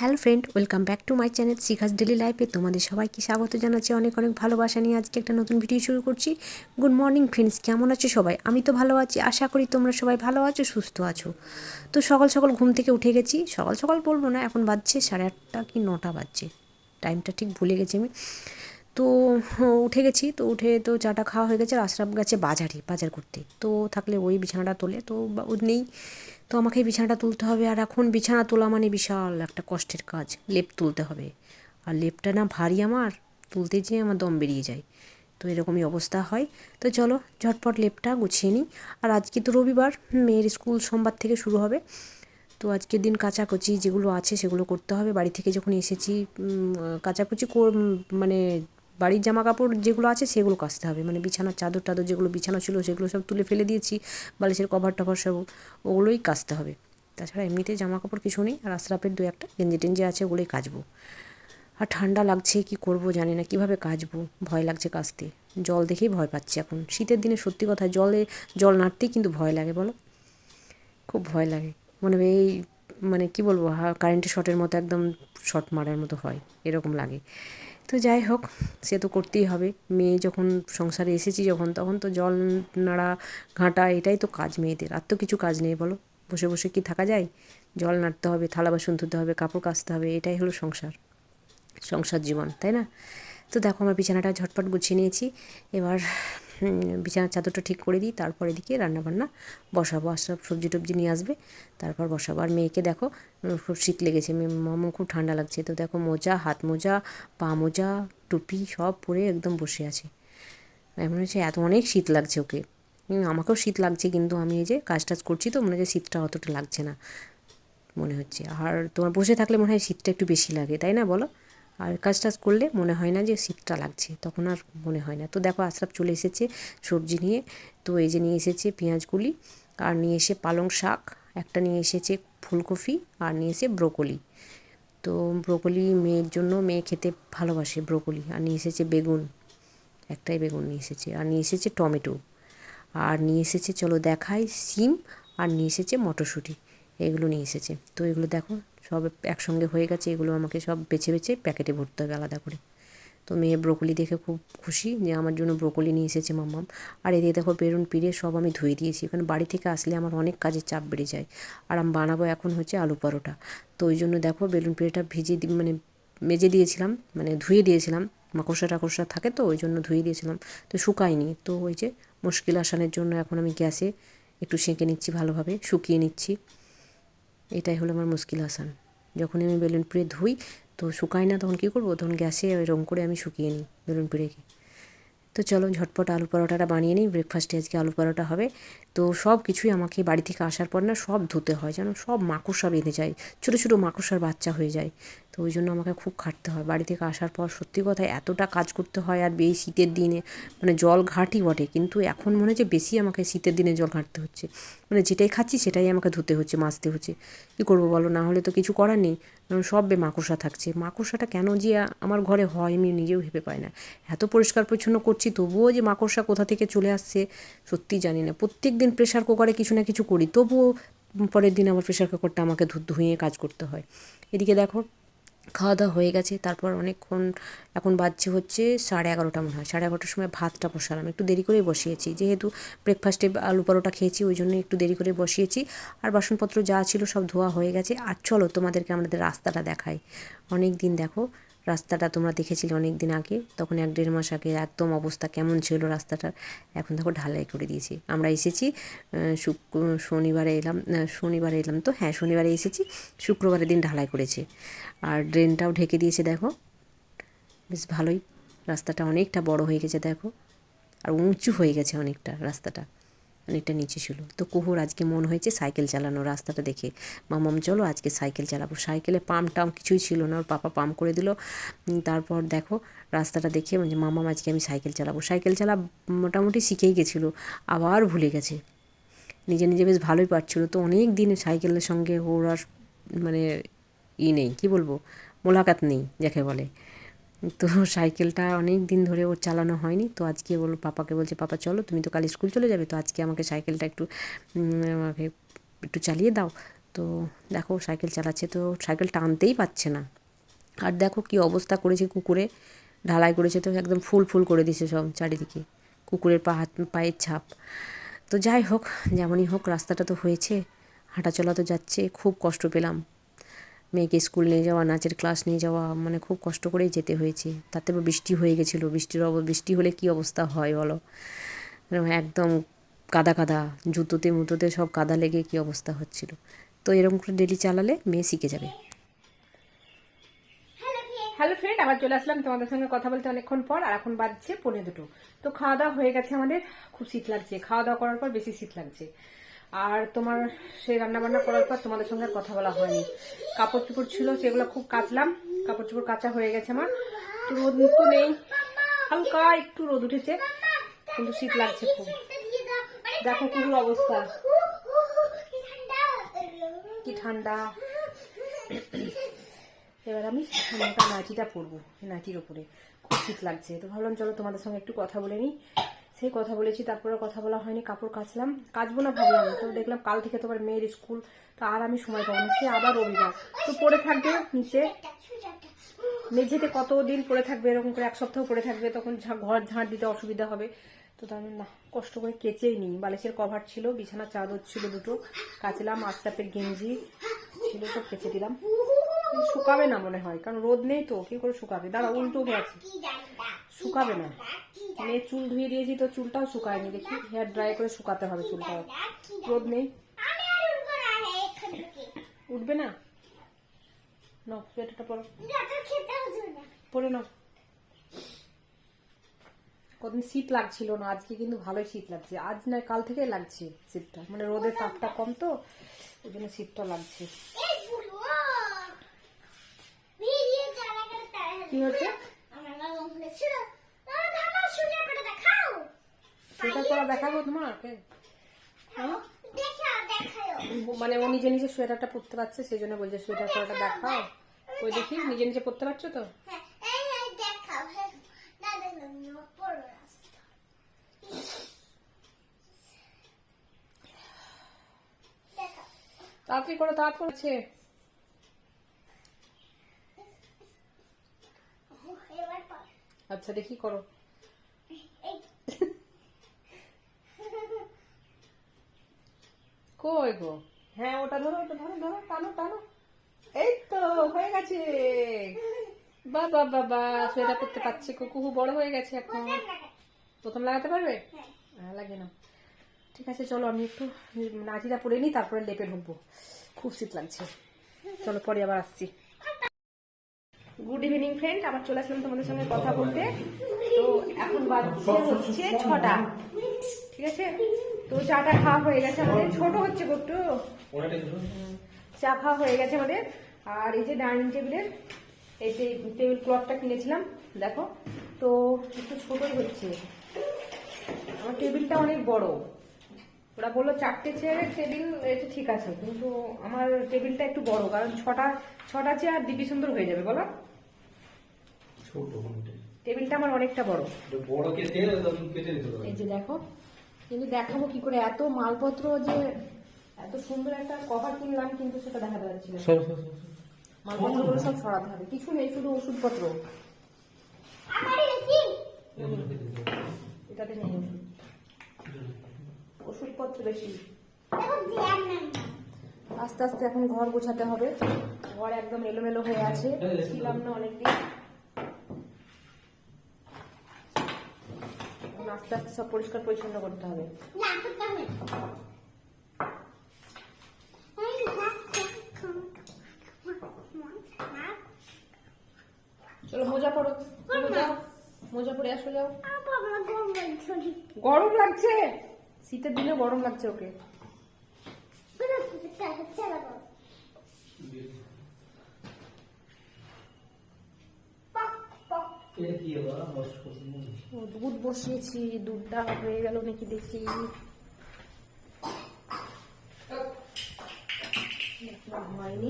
Hello friend, welcome back to my channel Shikha's daily লাইফে। তোমাদের সবাইকে স্বাগত জানাচ্ছি, অনেক অনেক ভালোবাসা নিয়ে আজকে একটা নতুন ভিডিও শুরু করছি। গুড মর্নিং ফ্রেন্ডস, কেমন আছো সবাই? আমি তো ভালো আছি, আশা করি তোমরা সবাই ভালো আছো, সুস্থ আছো। তো সকাল সকাল ঘুম থেকে উঠে গেছি, সকাল সকাল বলব না, এখন বাজছে সাড়ে আটটা কি নটা বাজছে টাইমটা ঠিক ভুলে গেছি আমি। তো, উঠে গেছি, তো উঠে তো চাটা খাওয়া হয়ে গেছে আর আশরাফ গেছে বাজারে, বাজার করতে। তো থাকলে ওই বিছানাটা তোলে, তো ও নেই। তো আমাকে বিছানাটা তুলতে হবে আর এখন বিছানা তোলা মানে বিশাল একটা কষ্টের কাজ, লেপ তুলতে হবে। আর লেপটা না ভারী আমার, তুলতে যেয়ে আমার দম বেরিয়ে যায়। তো এরকমই অবস্থা হয়। তো চলো, ঝটপট লেপটা গুছিয়ে নিই। আর আজকে তো রবিবার, মেয়ের স্কুল সোমবার থেকে শুরু হবে। তো আজকের দিন কাচাকুচি যেগুলো আছে সেগুলো করতে হবে। বাড়ি থেকে যখন এসেছি কাচাকুচি মানে বাড়ির জামা কাপড় যেগুলো আছে সেগুলো কাচতে হবে। মানে বিছানার চাদর টাদর যেগুলো বিছানা ছিল সেগুলো সব তুলে ফেলে দিয়েছি। বালিশের কভার টভার সব ওগুলোই কাচতে হবে। তাছাড়া এমনিতে জামা কাপড় কিছু নেই। আর আশরাফের দু একটা গেঞ্জি টেঞ্জি আছে ওগুলোই কাচবো। আর ঠান্ডা লাগছে, কি করব জানি না, কীভাবে কাচবো? ভয় লাগছে কাচতে। জল দেখেই ভয় পাচ্ছি এখন। শীতের দিনে সত্যি কথা, জলে জল নাড়তেই কিন্তু ভয় লাগে, বলো? খুব ভয় লাগে। মনে হবে এই মানে কি বলব কারেন্টের শটের মতো একদম শট মারার মতো হয়, এরকম লাগে। তো যাই হোক, সে তো করতেই হবে। মেয়ে যখন সংসারে এসেছি যখন, তখন তো জল নাড়া, ঘাঁটা, এটাই তো কাজ মেয়েদের। আর তো কিছু কাজ নেই, বলো? বসে বসে কি থাকা যায়? জল নাড়তে হবে, থালা বাসন ধুতে হবে, কাপড় কাচতে হবে, এটাই হলো সংসার। সংসার জীবন, তাই না? তো দেখো, আমার বিছানাটা ঝটপট গুছিয়ে নিয়েছি। এবার বিছানার চাদরটা ঠিক করে দিই, তারপর এদিকে রান্নাবান্না বসাবো। সব সবজি টবজি নিয়ে আসবে, তারপর বসাবো। আর মেয়েকে দেখো খুব শীত লেগেছে মামা, খুব ঠান্ডা লাগছে। তো দেখো, মোজা, হাত মোজা, পা মোজা, টুপি সব পরে একদম বসে আছে। এমন হচ্ছে, এত অনেক শীত লাগছে ওকে। আমাকেও শীত লাগছে, কিন্তু আমি এই যে কাজ টাজ করছি তো, মনে হচ্ছে শীতটা অতটা লাগছে না, মনে হচ্ছে। আর তোমার বসে থাকলে মনে হয় শীতটা একটু বেশি লাগে, তাই না বলো? আর কাজ টাজ করলে মনে হয় না যে শীতটা লাগছে, তখন আর মনে হয় না। তো দেখো, আশরাফ চলে এসেছে সবজি নিয়ে। তো এই যে নিয়ে এসেছে পেঁয়াজগুলি আর নিয়ে এসে পালং শাক, একটা নিয়ে এসেছে ফুলকপি, আর নিয়ে এসে ব্রোকলি। তো ব্রোকলি মেয়ের জন্য, মেয়ে খেতে ভালোবাসে ব্রোকলি। আর নিয়ে এসেছে বেগুন, একটাই বেগুন নিয়ে এসেছে। আর নিয়ে এসেছে টমেটো। আর নিয়ে এসেছে, চলো দেখাই, সিম, আর নিয়ে এসেছে মটরশুঁটি। এগুলো নিয়ে এসেছে। তো এগুলো দেখো সব একসঙ্গে হয়ে গেছে, এগুলো আমাকে সব বেছে বেছে প্যাকেটে ভরতে হবে আলাদা করে। তো মেয়ে ব্রোকলি দেখে খুব খুশি যে আমার জন্য ব্রোকলি নিয়ে এসেছে মাম্মাম। আর এদিকে দেখো বেরুন, পিড়ে সব আমি ধুয়ে দিয়েছি। কারণ বাড়ি থেকে আসলে আমার অনেক কাজের চাপ বেড়ে যায়। আর আমি বানাবো এখন হচ্ছে আলু পরোটা। তো ওই জন্য দেখো বেলুন পিড়েটা ভিজে মানে মেজে দিয়েছিলাম মানে ধুয়ে দিয়েছিলাম। মাকড়সা টাকড়সা থাকে তো, ওই জন্য ধুয়ে দিয়েছিলাম। তো শুকায়নি। তো ওই যে মুশকিল আসানের জন্য এখন আমি গ্যাসে একটু সেঁকে নিচ্ছি ভালোভাবে, শুকিয়ে নিচ্ছি। এটাই হলো আমার মুশকিল আসান যখন আমি বেলুন পুড়ে ধুই, তো শুকাই না, তখন কী করব? তখন গ্যাসে ওই রং করে আমি শুকিয়ে নিই বেলুন পুড়েকে তো চলো ঝটপট আলু পরোটাটা বানিয়ে নিই ব্রেকফাস্টে আজকে আলু পরোটা হবে। তো সব কিছুই আমাকে বাড়ি থেকে আসার পর না সব ধুতে হয়, যেন সব মাকড়সা বেঁধে যায়, ছোটো ছোটো মাকড়সার বাচ্চা হয়ে যায়। তো ওই জন্য আমাকে খুব খাটতে হয়। বাড়ি থেকে আসার পর সত্যি কথা এতটা কাজ করতে হয় আর এই শীতের দিনে মানে জল ঘাঁটি বটে। কিন্তু এখন মনে হচ্ছে বেশি আমাকে শীতের দিনে জল ঘাঁটতে হচ্ছে। মানে যেটাই খাচ্ছি সেটাই আমাকে ধুতে হচ্ছে, মাজতে হচ্ছে। কী করব বলো? না হলে তো কিছু করার নেই। সব বে মাকড়সা থাকছে। মাকড়সাটা কেন যে আমার ঘরে হয় আমি নিজেও ভেবে পাই না। এত পরিষ্কার পরিচ্ছন্ন করছি, তবুও যে মাকড়সা কোথা থেকে চলে আসছে সত্যি জানি না। প্রত্যেক দিন প্রেশার কুকারে কিছু না কিছু করি, তবুও পরের দিন আমার প্রেশার কুকারটা আমাকে ধুয়ে কাজ করতে হয়। এদিকে দেখো খাওয়া দাওয়া হয়ে গেছে। তারপর অনেকক্ষণ এখন বাজছে হচ্ছে সাড়ে এগারোটা মনে হয়। সাড়ে এগারোটার সময় ভাতটা বসালাম। একটু দেরি করেই বসিয়েছি। যেহেতু ব্রেকফাস্টে আলু পরোটা খেয়েছি, ওই জন্য একটু দেরি করে বসিয়েছি। আর বাসনপত্র যা ছিল সব ধোয়া হয়ে গেছে। আর চলো তোমাদেরকে আমাদের রাস্তাটা দেখাই। অনেক দিন দেখো রাস্তাটা তোমরা দেখেছিলে অনেক দিন আগে তখন এক দেড় মাস আগে একদম অবস্থা কেমন ছিল রাস্তাটার এখন দেখো ঢালাই করে দিয়েছি। আমরা এসেছি আহ, শুক শনিবারে এলাম শনিবারে এলাম তো হ্যাঁ শনিবারে এসেছি শুক্রবারের দিন ঢালাই করেছে। আর ড্রেনটাও ঢেকে দিয়েছে দেখো। বেশ ভালোই রাস্তাটা অনেকটা বড় হয়ে গেছে দেখো। আর উঁচু হয়ে গেছে অনেকটা রাস্তাটা। অনেকটা নিচে ছিল। তো কুহুর আজকে মন হয়েছে সাইকেল চালানো রাস্তাটা দেখে। মামাম চলো আজকে সাইকেল চালাবো। সাইকেলে পাম্প টাম কিছুই ছিল না। ওর পাপা পাম্প করে দিল। তারপর দেখো রাস্তাটা দেখে মানে মামাম আজকে আমি সাইকেল চালাবো। সাইকেল চালা মোটামুটি শিখেই গেছিল, আবার ভুলে গেছে। নিজে নিজে বেশ ভালোই পারছিল। তো অনেক দিন সাইকেলের সঙ্গে ওর আর মানে ই নেই, কী বলব? মোলাকাত নেই, যাকে বলে। তো সাইকেলটা অনেক দিন ধরে ওর চালানো হয়নি। তো আজকে বলল, পাপাকে বলছে, পাপা, চলো, তুমি তো কাল স্কুল চলে যাবে, তো আজকে আমাকে সাইকেলটা একটু আমাকে একটু চালিয়ে দাও। তো দেখো, সাইকেল চালাচ্ছে, তো সাইকেল টানতেই পারছে না। আর দেখো কি অবস্থা করেছে কুকুরে, ঢালাই করেছে, তো একদম ফুল ফুল করে দিছে সব চারিদিকে, কুকুরের পা হাত, পায়ের ছাপ। তো যাই হোক, যেমনই হোক, রাস্তাটা তো হয়েছে, হাঁটাচলা তো যাচ্ছে, খুব কষ্ট পেলাম। মেয়েকে স্কুল নিয়ে যাওয়া, নাচের ক্লাস নিয়ে যাওয়া মানে খুব কষ্ট করেই যেতে হয়েছে। তাতে আবার বৃষ্টি হয়ে গেছিল। বৃষ্টির অব, বৃষ্টি হলে কি অবস্থা হয় বলো? মানে একদম কাদা কাদা, জুতোতে মুতোতে সব কাদা লেগে কি অবস্থা হচ্ছিল? তো এরকম করে ডেলি চালালে মেয়ে শিখে যাবে। হ্যালো ফ্রেন্ড আবার চলে আসলাম তোমাদের সঙ্গে কথা বলতে অনেকক্ষণ পর, আর এখন বাজছে পনেরো দুটো। তো খাওয়া দাওয়া হয়ে গেছে আমাদের। খুব শীত লাগছে। খাওয়া দাওয়া করার পর বেশি শীত লাগছে। আর তোমার সেই রান্না বান্না করার পর তোমাদের সঙ্গে আর কথা বলা হয়নি। কাপড় চোপড় ছিল, সেগুলো খুব কাচলাম। কাপড় চোপড় কাচা হয়ে গেছে আমার। তো রোদ তো নেই। হালকা একটু রোদ উঠেছে, কিন্তু শীত লাগছে খুব। দেখো কুকুর অবস্থা। কি ঠান্ডা। এবার আমি নাচিটা পরবো নাচির ওপরে। খুব শীত লাগছে। তো ভাবলাম, চলো তোমাদের সঙ্গে একটু কথা বলে নিই। সেই কথা বলেছি, তারপরে কথা বলা হয়নি, কাপড় কাচলাম। কাচবো না ভাবলাম, তো দেখলাম কাল থেকে তোমার মেয়ের স্কুল, তো আর আমি সময় পাবো না, সে আবার রবিবার। তো পড়ে থাকবে নিচে। মেঝেতে কতদিন পড়ে থাকবে, এরকম করে এক সপ্তাহ পড়ে থাকবে, তখন ঘর ঝাঁট দিতে অসুবিধা হবে। তো তার না, কষ্ট করে কেচেই নিই বালিশের কভার ছিল বিছানার চাদর ছিল দুটো, কাচলাম আস্তাপের গেঞ্জি ছিল, সব কেচে দিলাম। শুকাবে না মনে হয়, কারণ রোদ নেই তো, কি করে শুকাবে? দাঁড়া উল্টো হয়ে আছে। শুকাবে না। মেয়ে চুল ধুয়ে দিয়েছি তো চুলটাও শুকায়নি। দেখি হেয়ার ড্রাই করে শুকাতে হবে চুলটাও রোদ নেই। উঠবে না? নাও, সোয়েটারটা পরো। পরে নাও। কদিন শীত লাগছিল না, আজকে কিন্তু ভালোই শীত লাগছে। আজ নয়, কাল থেকে লাগছে শীতটা। মানে রোদের তাপটা কম তো, ওই জন্য শীতটা লাগছে। কি হচ্ছে? সোয়েটার পরা দেখাবো তোমাকে হ্যাঁ? মানে ও নিজে নিজে সোয়েটারটা পরতে পারছে সেই জন্য বলছে সোয়েটার পরাটা দেখাও। ওই দেখি নিজে নিজে পরতে পারছ তো? তাড়াতাড়ি করো তাড়াতাড়ি করছে আচ্ছা দেখি করো। কই গো? হ্যাঁ ওটা ধরো ওটা ধরো ধরো, টানো টানো। এই তো, হয়ে গেছে। বাবা বাবা সোয়েটার করতে পারছে কুকু বড় হয়ে গেছে এখন। প্রথম লাগাতে পারবে? হ্যাঁ লাগে না। ঠিক আছে, চলো, আমি একটু নাচিটা পরে নিই তারপরে লেপে ঢুকবো। খুব শীত লাগছে। চলো, পরে আবার আসছি। গুড ইভিনিং ফ্রেন্ড আবার চলে আসলাম তোমাদের সঙ্গে কথা বলতে। তো এখন বাজছে হচ্ছে ছটা। ঠিক আছে? তো চাটা খাওয়া হয়ে গেছে আমাদের। ছোট হচ্ছে একটু চা খাওয়া হয়ে গেছে আমাদের। আর এই যে ডাইনিং টেবিলের, এই যে টেবিল ক্লথটা কিনেছিলাম, দেখো। তো একটু ছোটই হচ্ছে। আমার টেবিলটা অনেক বড়। ওরা বলল চারটে চেয়ারের টেবিল এটা ঠিক আছে কিন্তু আমার টেবিলটা একটু বড় কারণ ছটা ছটা চেয়ার দিবি সুন্দর হয়ে যাবে বলো। ছোট টেবিলটা আমার অনেকটা বড়। বড় কেটে কেটে এই যে দেখো কিন্তু দেখাবো কি করে এত মালপত্র যে এত সুন্দর একটা কভার কিনলাম কিন্তু সেটা দেখাতে পারছি না। সর সর সর। মালপত্রগুলো সব সরাতে হবে। কিছু নেই শুধু ওষুধপত্র। এটাতে নেই ওষুধ। ওষুধপত্র বেশি। আস্তে আস্তে এখন ঘর গোছাতে হবে। ঘর একদম এলোমেলো হয়ে আছে। ছিলাম না অনেকদিন। আস্তে আস্তে সব পরিষ্কার পরিচ্ছন্ন করতে হবে। চলো মোজা পরো। যাও মোজা। পরে আসো যাও। গরম লাগছে। শীতের দিনে গরম লাগছে ওকে। দুধ বসিয়েছি দুধটা হয়ে গেল নাকি দেখি। হয়নি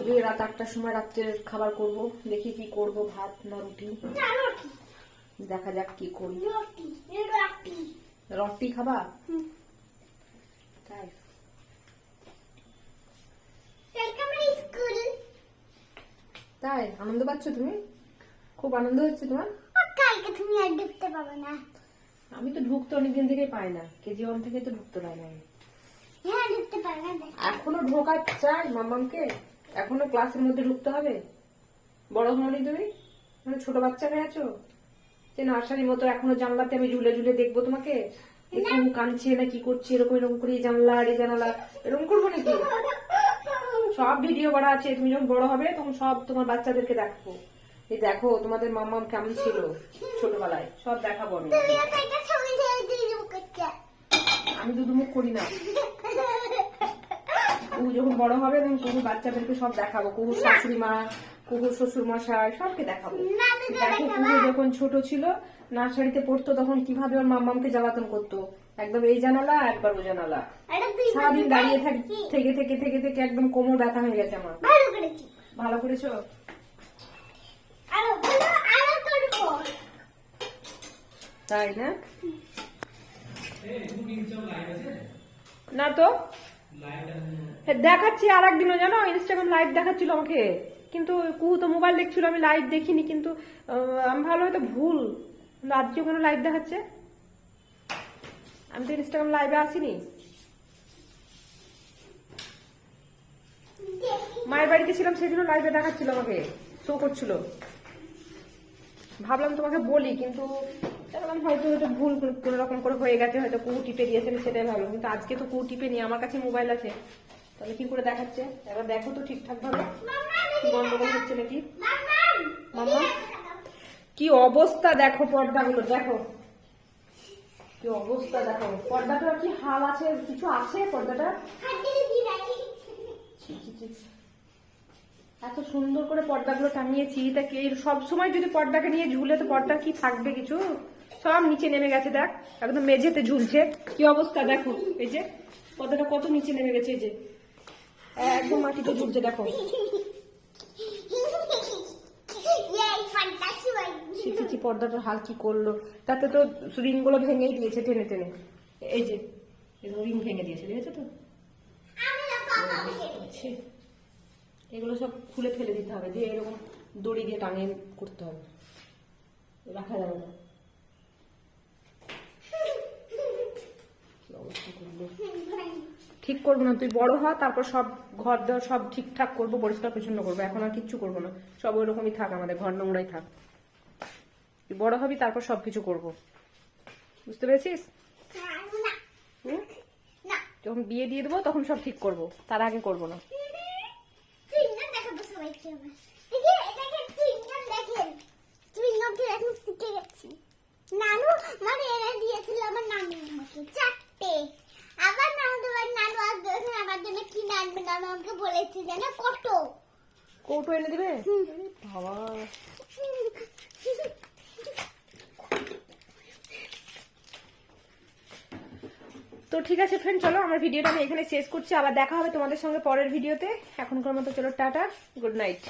তখন রাত আটটার সময় রাত্রের খাবার করব। দেখি কি করব ভাত না রুটি। দেখা যাক কি করি। রুটি খাবা? তাই। তাই? আনন্দ পাচ্ছ তুমি? খুব আনন্দ হচ্ছে তোমার? কালকে তুমি আর দেখতে পাবে না। আমি তো ঢুকতে অনেকদিন থেকে পাই না। কেজি ওয়ান থেকে তো ঢুকতে পাই না। হ্যাঁ। এখনও ঢোকা চাই মামামকে এখনও ক্লাসের মধ্যে ঢুকতে হবে? বড় হওনি তুমি? মানে ছোট বাচ্চা হয়ে আছো? যে নার্সারির মতো এখনও জানলাতে আমি ঝুলে ঝুলে দেখব তোমাকে? এরকম কাঁদছে না কি করছে এরকম এরকম করে জানলা আর জানালা। এরকম করব নাকি? সব ভিডিও করা আছে তুমি যখন বড় হবে তখন সব তোমার বাচ্চাদেরকে দেখব। এই দেখো তোমাদের মাম্মাম কেমন ছিল ছোটবেলায়? সব দেখাবো আমি। দুধ মুখ করি না। কুহু যখন বড় হবে তখন কুহুর বাচ্চাদেরকে সব দেখাবো। কুহুর শাশুড়ি মা কুকুর শ্বশুর মশাই সবকে দেখাবো। দেখো কুকুর যখন ছোট ছিল নার্সারিতে পড়তো তখন কীভাবে ওর মাম্মামকে জ্বালাতন করতো? একদম এই জানালা একবার ও জানালা। সারাদিন দাঁড়িয়ে থাক- থেকে থেকে থেকে থেকে একদম কোমর ব্যথা হয়ে গেছে আমার। ভালো করেছি। তাই না? না তো? দেখাচ্ছি আর একদিনও জানো? ইনস্টাগ্রাম লাইভ দেখাচ্ছিল আমাকে। কিন্তু কুহু তো মোবাইল দেখছিল, আমি লাইভ দেখিনি, কিন্তু আমি ভালো হয়তো ভুল। আজকে কোনো লাইভ দেখাচ্ছে? আমি তো ইনস্টাগ্রাম লাইভে আসিনি। মায়ের বাড়িতে ছিলাম, সেদিনও লাইভে দেখাচ্ছিল আমাকে। শো করছিল। ভাবলাম তোমাকে বলি, কিন্তু দেখলাম হয়তো হয়তো ভুল কোনো রকম করে হয়ে গেছে হয়তো কুহু টিপে দিয়েছে আমি সেটাই ভাবলাম কিন্তু আজকে তো কুহু টিপে নিয়ে আমার কাছে মোবাইল আছে। তাহলে কি করে দেখাচ্ছে? এবার দেখো তো ঠিকঠাক ভাবে। কি গন্ডগোল হচ্ছে নাকি? মাম্মা কি অবস্থা দেখো পর্দাগুলো দেখো। কি অবস্থা দেখো। পর্দাটা কি হাল আছে? কিছু আছে পর্দাটা। এত সুন্দর করে পর্দাগুলো টাঙিয়েছি। তা কি সব সময় যদি পর্দাকে নিয়ে ঝুলে তো পর্দা কি থাকবে কিছু? সব নিচে নেমে গেছে, দেখ। একদম মেঝেতে ঝুলছে। কি অবস্থা, দেখো। এই যে, পর্দাটা কত নিচে নেমে গেছে, এই যে। একদম মাটিতে ঝুলছে, দেখো। ছি হাল কি করল। তাতে তো রিংগুলো ভেঙেই দিয়েছে, টেনে টেনে। এই যে রিং ভেঙে দিয়েছে, দেখেছ তো। এগুলো সব খুলে ফেলে দিতে হবে দিয়ে এরকম দড়ি দিয়ে টাঙিয়ে করতে হবে। রাখা যাবে না কি অবস্থা করব ঠিক করব না, তুই বড় হ, তারপর সব ঘর দেওয়া সব ঠিকঠাক করব, পরিষ্কার পরিচ্ছন্ন করব। এখন আর কিচ্ছু করব না। সব ওই রকমই থাক আমাদের, ঘর নোংরাই থাক। তুই বড় হবি, তারপর সব কিছু করব। বুঝতে পেরেছিস? যখন বিয়ে দিয়ে দেবো, তখন সব ঠিক করব। তার আগে করব না নানু মানে এনে দিয়েছিল আমার নানুর আমাকে চারটে আবার নানু তোমার নানু আসবে ওখানে আমার জন্য কি আনবে নানু আমাকে বলেছে জানো কৌটো এনে দিবে? বাবা। তো ঠিক আছে ফ্রেন্ড চলো আমার ভিডিওটা আমি এখানে শেষ করছি। আবার দেখা হবে তোমাদের সঙ্গে পরের ভিডিওতে এখনকার মতো চলো টাটা গুড নাইট